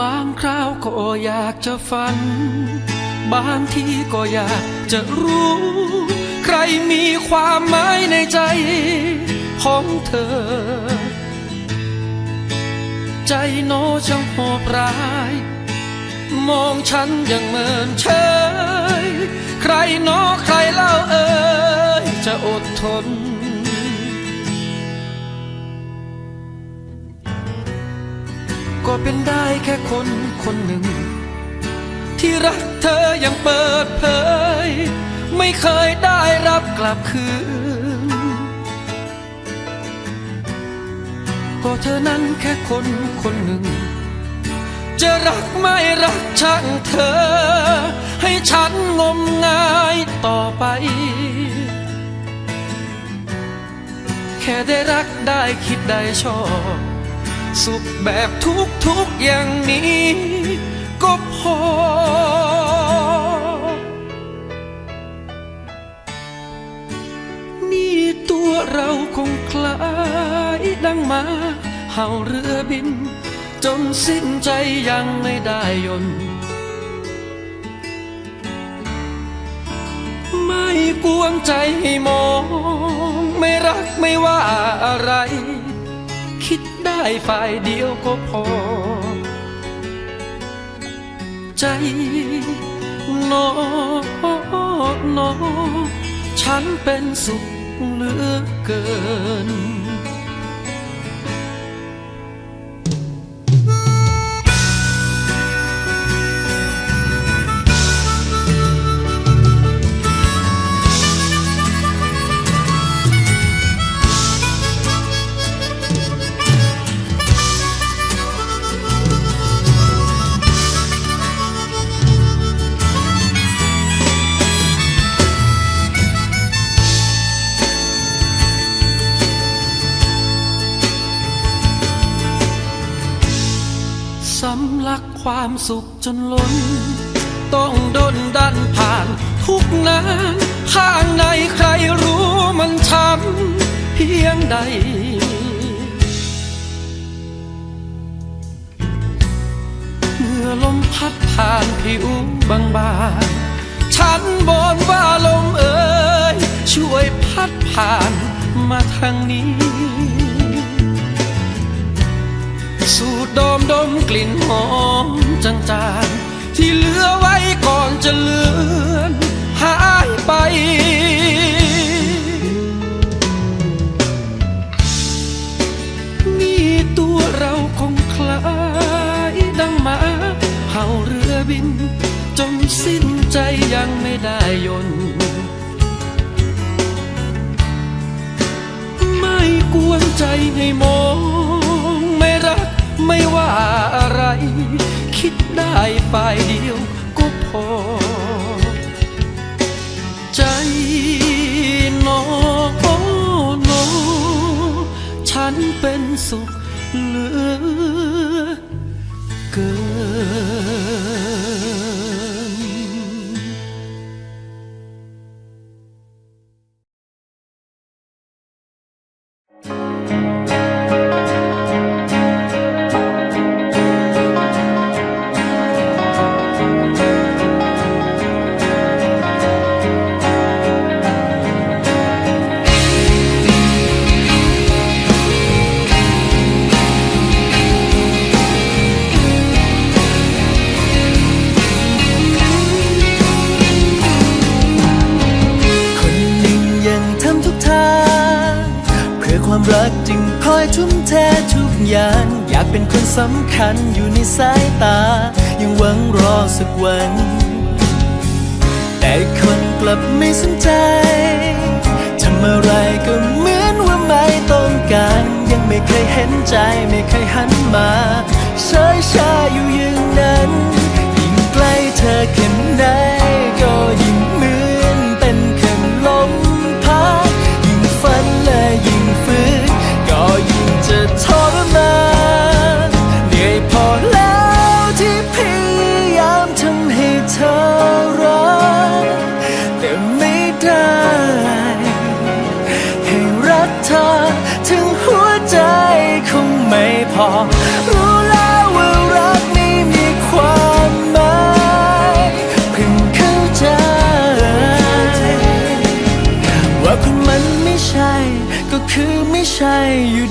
บางคราวก็อยากจะฝัน บางทีก็อยากจะรู้ ใครมีความหมายในใจของเธอ ใจโนช่างโหดร้าย มองฉันอย่างเมินเฉย ใครนอใครเล่าเอ่ยจะอดทน ก็เป็นได้แค่คนคนหนึ่ง ที่รักเธออยังเปิดเผย ไม่เคยได้รับกลับคืน ก็เธอนั้นแค่คนคนหนึ่ง จะรักไม่รักช่างเธอ ให้ฉันงมงายต่อไป แค่ได้รักได้คิดได้ชอบสุขแบบทุก ทุกอย่างนี้ก็พอ นี่ตัวเราคงคล้ายดังมาเห่าเรือบิน จนสิ้นใจยังไม่ได้ยนไม่กวนใจให้มอง ไม่รักไม่ว่าอะไร คิดได้ฝ่ายเดียวก็พอ ใจนอนอฉันเป็นสุขเหลือเกิน จนล้น ต้องดนดันผ่าน ทุกนานข้างในใครรู้มันช้ำเพียงใด เมื่อลมพัดผ่านผิวบางบางๆฉันบอนว่าลมเอ่ยช่วยพัดผ่านมาทางนี้ สูดดมดมกลิ่นหอมจางๆ ที่เหลือไว้ก่อนจะเลือนหายไปนี่ตัวเราคงคล้ายดังหมาเห่าเรือบิน จนสิ้นใจยังไม่ได้ยนไม่กวนใจให้มองไม่รัก ไม่ว่าอะไร คิดได้ฝ่ายเดียวก็พอ ใจนอนอฉันเป็นสุขเหลือเกิน รักจึงคอยทุ่มเททุกอย่าง อยากเป็นคนสำคัญอยู่ในสายตา ยังหวังรอสักวัน แต่คนกลับไม่สนใจทำอะไรก็เหมือนว่าไม่ต้องการ ยังไม่เคยเห็นใจไม่เคยหันมา ใช่อยู่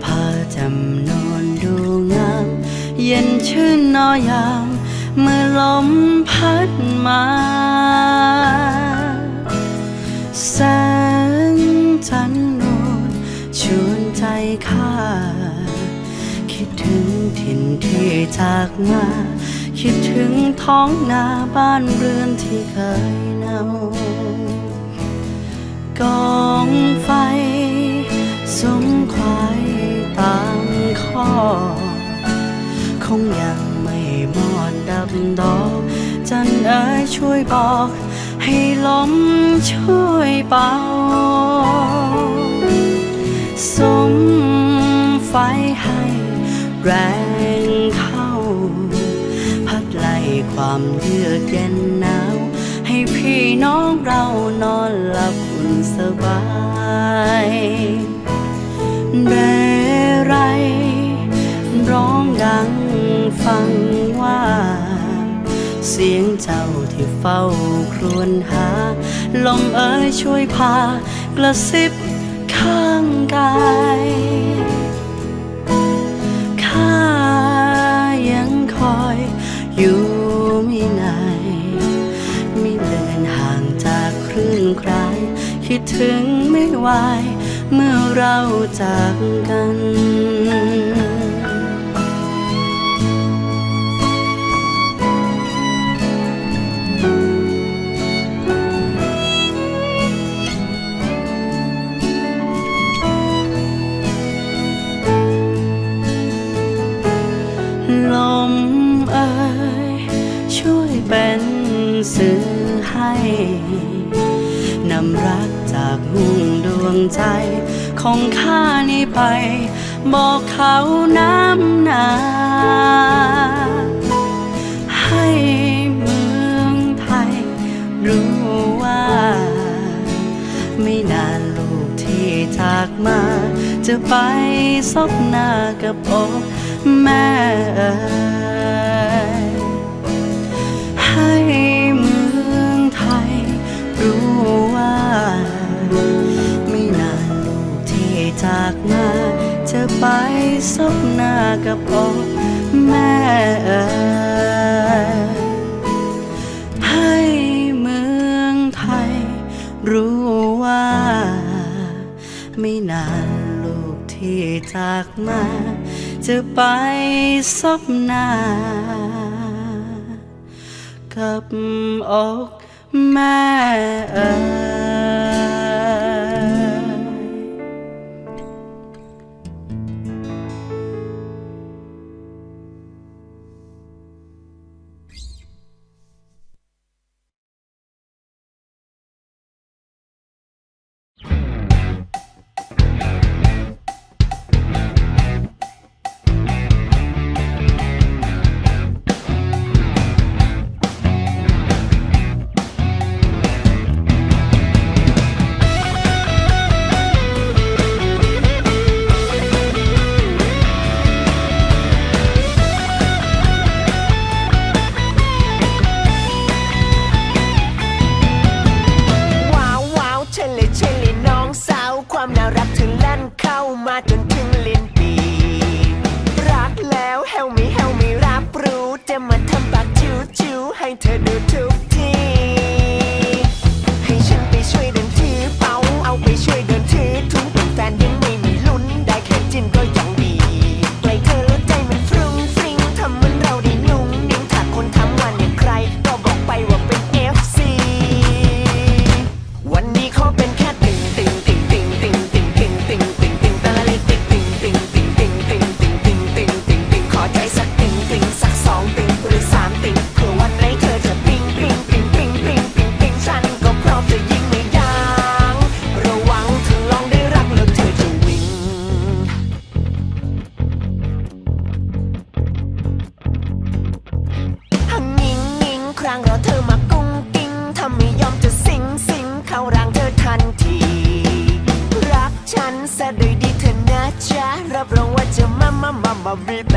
นภาจำนวนดูงาม เย็นชื่นนอยาม เมื่อลมพัดมาแสงจันทร์นูนชวนใจข้า คิดถึงถิ่นที่จากมา คิดถึงท้องนาบ้านเรือนที่เคยเนาก งยังไม่หมดดับดอก จันเอ๋ยช่วยบอก ให้ลมช่วยเป่าสมไฟให้แรงเข้า พัดไล่ความเยือกเย็นหนาว ให้พี่น้องเรานอนหลับอุ่นสบายเรไรร้องดัง ฟังว่า เสียงเจ้าที่เฝ้าครวญหา ลมเอ๋ยช่วยพากระซิบข้างกายข้ายังคอยอยู่ไม่นานไม่เดินห่างจากคลื่นคราย คิดถึงไม่ไหวเมื่อเราจากกัน ของข้านี้ไป บอกเขาน้ำหนา ให้เมืองไทย รู้ว่า ไม่นานลูกที่จากมา จะไปซบหน้ากับอกแม่ ไปซบหน้ากับอกแม่เอ๋ยให้เมืองไทย รู้ว่า ไม่นานลูกที่จากมา จะไปซบหน้า กับอกแม่เอ๋ย แล้วเฮลมีเฮลมีรับรู้จะมาทำปากจิ๋วจิ๋วให้เธอดูทุก งิงรั้งเราเธอมากุ้งกิ้งถ้าไม่ยอมจะสิงสิงเข้าร่างเธอทันที รักฉันซะโดยดีเธอนะจ๊ะรับรองว่าจะมามามามาบิด